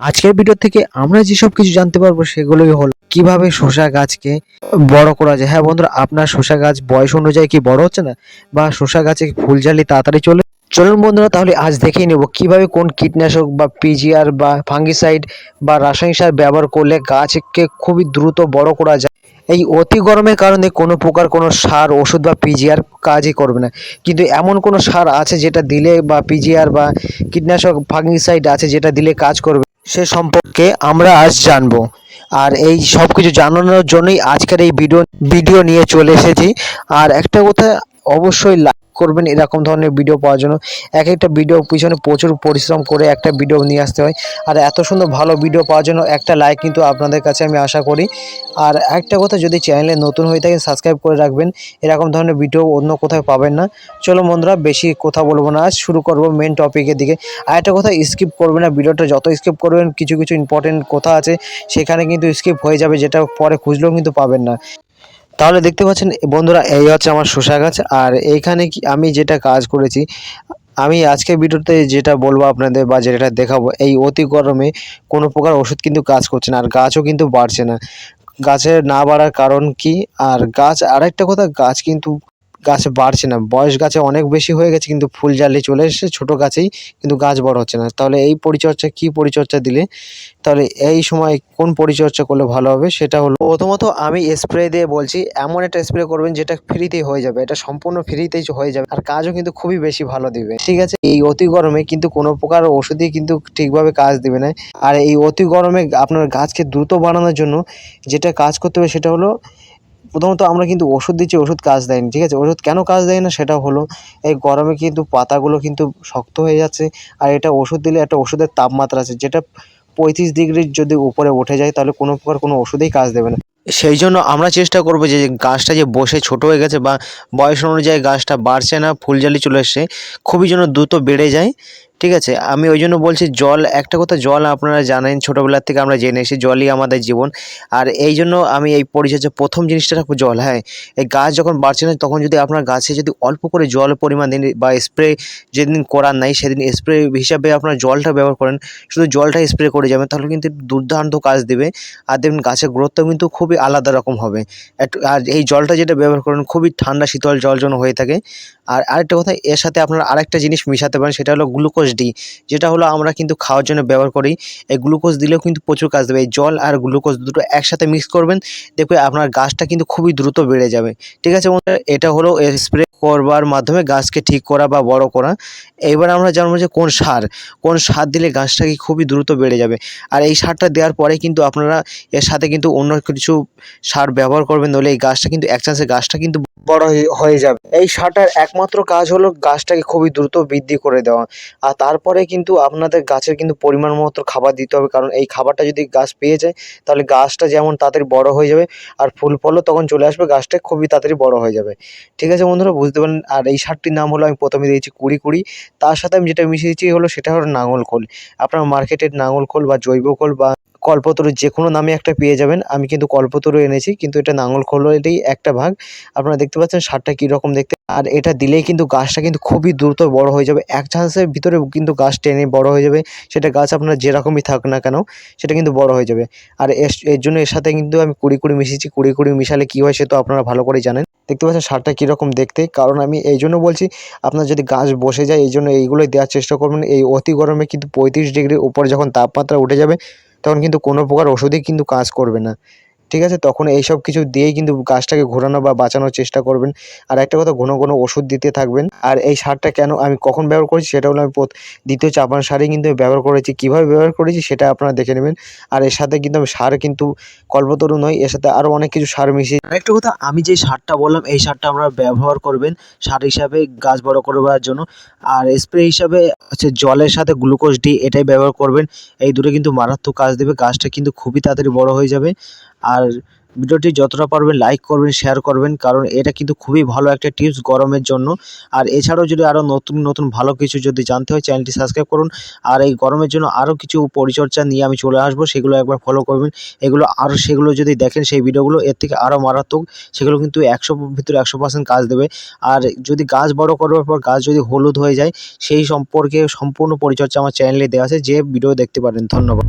আজকের ভিডিও থেকে আমরা যেসব কিছু জানতে পারব সেগুলোই হলো কীভাবে শসা গাছকে বড় করা যায়। হ্যাঁ বন্ধুরা, আপনার শসা গাছ বয়স অনুযায়ী কি বড় হচ্ছে না? বা শসা গাছে ফুল জালি তাড়াতাড়ি চলে চলুন বন্ধুরা, তাহলে আজ দেখেই নেব কীভাবে কোন কীটনাশক বা পিজিআর বা ফাঙ্গিসাইড বা রাসায়নিক সার ব্যবহার করলে গাছকে খুবই দ্রুত বড় করা যায়। এই অতি গরমের কারণে কোনো প্রকার কোনো সার, ওষুধ বা পিজিআর কাজই করবে না। কিন্তু এমন কোনো সার আছে যেটা দিলে বা পিজিআর বা কীটনাশক ফাঙ্গিসাইড আছে যেটা দিলে কাজ করবে? সে সম্পর্কে আমরা আজ জানব। আর এই সব কিছু জানানোর জন্যই আজকের এই ভিডিও ভিডিও নিয়ে চলে এসেছি। আর একটা কথা অবশ্যই করবেন এরকম ধরনের ভিডিও পাওয়ার জন্য। এক একটা ভিডিও পিছনে প্রচুর পরিশ্রম করে একটা ভিডিও নিয়ে আসতে হয়। আর এত সুন্দর ভালো ভিডিও পাওয়ার জন্য একটা লাইক কিন্তু আপনাদের কাছে আমি আশা করি। আর একটা কথা, যদি চ্যানেলে নতুন হয়ে থাকেন সাবস্ক্রাইব করে রাখবেন। এরকম ধরনের ভিডিও অন্য কোথাও পাবেন না। চলো বন্ধুরা, বেশি কথা বলব না। আজ শুরু করব মেন টপিকের দিকে। আর একটা কথা স্কিপ করবে না। ভিডিওটা যত স্কিপ করবেন, কিছু কিছু ইম্পর্টেন্ট কথা আছে, সেখানে কিন্তু স্কিপ হয়ে যাবে, যেটা পরে খুঁজলেও কিন্তু পাবেন না। তাহলে দেখতে পাচ্ছেন, বন্ধুরা, এই হচ্ছে আমার শসা গাছ। আর এইখানে কি, আমি যেটা কাজ করেছি, আমি আজকে ভিডিওতে যেটা বলব আপনাদের বা যেটা দেখাবো, এই অতি গরমে কোনো প্রকার ওষুধ কিন্তু কাজ করছে না, আর গাছও কিন্তু বাড়ছে না। গাছের না বাড়ার কারণ কি? আর গাছ, আরেকটা কথা, গাছ কিন্তু গাছ বাড়ছে না। বয়স গাছে অনেক বেশি হয়ে গেছে, কিন্তু ফুল জালি চলে এসেছে, ছোটো গাছেই কিন্তু গাছ বড় হচ্ছে না। তাহলে এই পরিচর্যা, কি পরিচর্যা দিলে? তাহলে এই সময় কোন পরিচর্যা করলে ভালো হবে? সেটা হলো, প্রথমত আমি স্প্রে দিয়ে বলছি, এমন একটা স্প্রে করবেন যেটা ফ্রিতেই হয়ে যাবে। এটা সম্পূর্ণ ফ্রিতেই হয়ে যাবে, আর কাজও কিন্তু খুবই বেশি ভালো দিবে। ঠিক আছে? এই অতি গরমে কিন্তু কোনো প্রকার ওষুধই কিন্তু ঠিকভাবে কাজ দিবে না। আর এই অতি গরমে আপনার গাছকে দ্রুত বাড়ানোর জন্য যেটা কাজ করতে হবে সেটা হলো প্রথমত আমরা কিন্তু ওষুধ দিচ্ছি, ওষুধ কাজ দেয়নি, ঠিক আছে? ওষুধ কেন কাজ দেয় না সেটা হলো, এই গরমে কিন্তু পাতাগুলো কিন্তু শক্ত হয়ে যাচ্ছে, আর এটা ওষুধ দিলে একটা ওষুধের তাপমাত্রা আছে, যেটা পঁয়ত্রিশ ডিগ্রির যদি উপরে উঠে যায়, তাহলে কোনো প্রকার কোনো ওষুধেই কাজ দেবে না। সেই জন্য আমরা চেষ্টা করব যে গাছটা যে বসে ছোট হয়ে গেছে বা বয়স অনুযায়ী গাছটা বাড়ছে না ফুলজালি চলে এসছে, খুবই যেন দ্রুত বেড়ে যায়। ঠিক আছে? আমি ওই জন্য বলছি জল, একটা কথা জল আপনারা জানেন ছোটোবেলার থেকে আমরা জেনে এসেছি, জলই আমাদের জীবন। আর এই জন্য আমি এই পরিচর্যা প্রথম জিনিসটা রাখব জল হ্যাঁ এই গাছ যখন বাড়ছে না, তখন যদি আপনার গাছে যদি অল্প করে জল পরিমাণ দিন বা স্প্রে যেদিন করার নাই, সেদিন স্প্রে হিসাবে আপনার জলটা ব্যবহার করেন। শুধু জলটা স্প্রে করে যাবেন, তাহলে কিন্তু দুর্দান্ত কাজ দেবে। আর দেখবেন গাছের গ্রোথটাও কিন্তু খুবই আলাদা রকম হবে। আর এই জলটা যেটা ব্যবহার করেন, খুবই ঠান্ডা, শীতল জল যেন হয়ে থাকে। আর আরেকটা কথা, এর সাথে আপনারা আরেকটা জিনিস মিশাতে পারেন, সেটা হলো গ্লুকোজ ডি যেটা হলো আমরা কিন্তু খাওয়ার জন্য ব্যবহার করি। এই গ্লুকোজ দিলেও কিন্তু প্রচুর কাজ দেবে। এই জল আর গ্লুকোজ দুটো একসাথে মিক্স করবেন, দেখবে আপনার গাছটা কিন্তু খুবই দ্রুত বেড়ে যাবে। ঠিক আছে এটা হলো স্প্রে করবার মাধ্যমে গাছকে ঠিক করা বা বড় করা, এইবার আমরা জানব যে কোন সার কোন সার দিলে গাছটা কি খুবই দ্রুত বেড়ে যাবে। আর এই সারটা দেওয়ার পরে কিন্তু আপনারা এর সাথে কিন্তু অন্য কিছু সার ব্যবহার করবেন নইলে এই গাছটা কিন্তু এক চান্সে গাছটা কিন্তু বড় হয়ে- হয়ে যাবে। এই সারটার একমাত্র কাজ হলো গাছটাকে খুবই দ্রুত বৃদ্ধি করে দেওয়া। আর তারপরে কিন্তু আপনাদের গাছের কিন্তু পরিমাণ মতো খাবার দিতে হবে, কারণ এই খাবারটা যদি গাছ পেয়ে যায়, তাহলে গাছটা যেমন তাড়াতাড়ি বড় হয়ে যাবে, আর ফুল ফলও তখন চলে আসবে, গাছটা খুবই তাড়াতাড়ি বড় হয়ে যাবে। ঠিক আছে বন্ধুরা, বুঝতে পারেন, আর এই সারটির নাম হলো, আমি প্রথমে দিয়েছি কুড়ি কুড়ি। তার সাথে আমি যেটা মিশিয়েছি হলো, সেটা হলো নাঙল খোল। আপনার মার্কেটের নাঙল খোল বা জৈব খোল বা কল্পতরু যে কোনো নামে একটা পেয়ে যাবেন। আমি কিন্তু কল্পতরু এনেছি, কিন্তু এটা নাঙল খোলেরই একটা ভাগ। আপনারা দেখতে পাচ্ছেন সারটা কীরকম দেখতে। আর এটা দিলেই কিন্তু গাছটা কিন্তু খুবই দ্রুত বড় হয়ে যাবে। এক চান্সের ভিতরে কিন্তু গাছ টেনে বড় হয়ে যাবে। সেটা গাছ আপনার যেরকমই থাক না কেন, সেটা কিন্তু বড় হয়ে যাবে। আর এর- জন্য এর সাথে কিন্তু আমি কুড়ি কুড়ি মিশিয়েছি। কুড়ি কুড়ি মিশালে কী হয়, সে তো আপনারা ভালো করেই জানেন। দেখতে পাচ্ছেন সারটা কীরকম দেখতে? কারণ আমি এই জন্য বলছি, আপনার যদি গাছ বসে যায় এই জন্য এইগুলোই দেওয়ার চেষ্টা করবেন। এই অতি গরমে কিন্তু পঁয়ত্রিশ ডিগ্রির উপরে যখন তাপমাত্রা উঠে যাবে, তখন কিন্তু কোনো প্রকার ওষুধই কিন্তু কাজ করবে না। ঠিক আছে? তখন এইসব কিছু দিয়েই কিন্তু গাছটাকে ঘোরানো বা বাঁচানোর চেষ্টা করবেন। আর একটা কথা, ঘন ঘন ওষুধ দিতে থাকবেন। আর এই সারটা কেন আমি কখন ব্যবহার করেছি সেটা হলো আমি দ্বিতীয় চাপান সারই কিন্তু আমি ব্যবহার করেছি। কীভাবে ব্যবহার করেছি সেটা আপনারা দেখে নেবেন। আর এর সাথে কিন্তু আমি সার কিন্তু কল্পতরু নয় এর সাথে আরও অনেক কিছু সার মিশিয়ে আরেকটা কথা, আমি যে সারটা বললাম, এই সারটা আমরা ব্যবহার করবেন সার হিসাবে গাছ বড় করবার জন্য। আর স্প্রে হিসাবে হচ্ছে জলের সাথে গ্লুকোজ ডি এটাই ব্যবহার করবেন। এই দুটো কিন্তু মারাত্মক কাজ দেবে। গাছটা কিন্তু খুবই তাড়াতাড়ি বড় হয়ে যাবে। আর ভিডিওটি যতটা পারবেন লাইক করবেন শেয়ার করবেন, কারণ এটা কিন্তু খুবই ভালো একটা টিপস গরমের জন্য। আর এছাড়াও যদি আরও নতুন নতুন ভালো কিছু যদি জানতে হয় চ্যানেলটি সাবস্ক্রাইব করুন। আর এই গরমের জন্য আরও কিছু পরিচর্যা নিয়ে আমি চলে আসব, সেগুলো একবার ফলো করবেন। এগুলো আরও সেগুলো যদি দেখেন, সেই ভিডিওগুলো এর থেকে আরও মারাত্মক, সেগুলো কিন্তু একশো ভিতরে একশো পার্সেন্ট কাজ দেবে। আর যদি গাছ বড় করবার পর গাছ যদি হলুদ হয়ে যায়, সেই সম্পর্কে সম্পূর্ণ পরিচর্যা আমার চ্যানেলে দেওয়া আছে, যে ভিডিও দেখতে পারেন। ধন্যবাদ।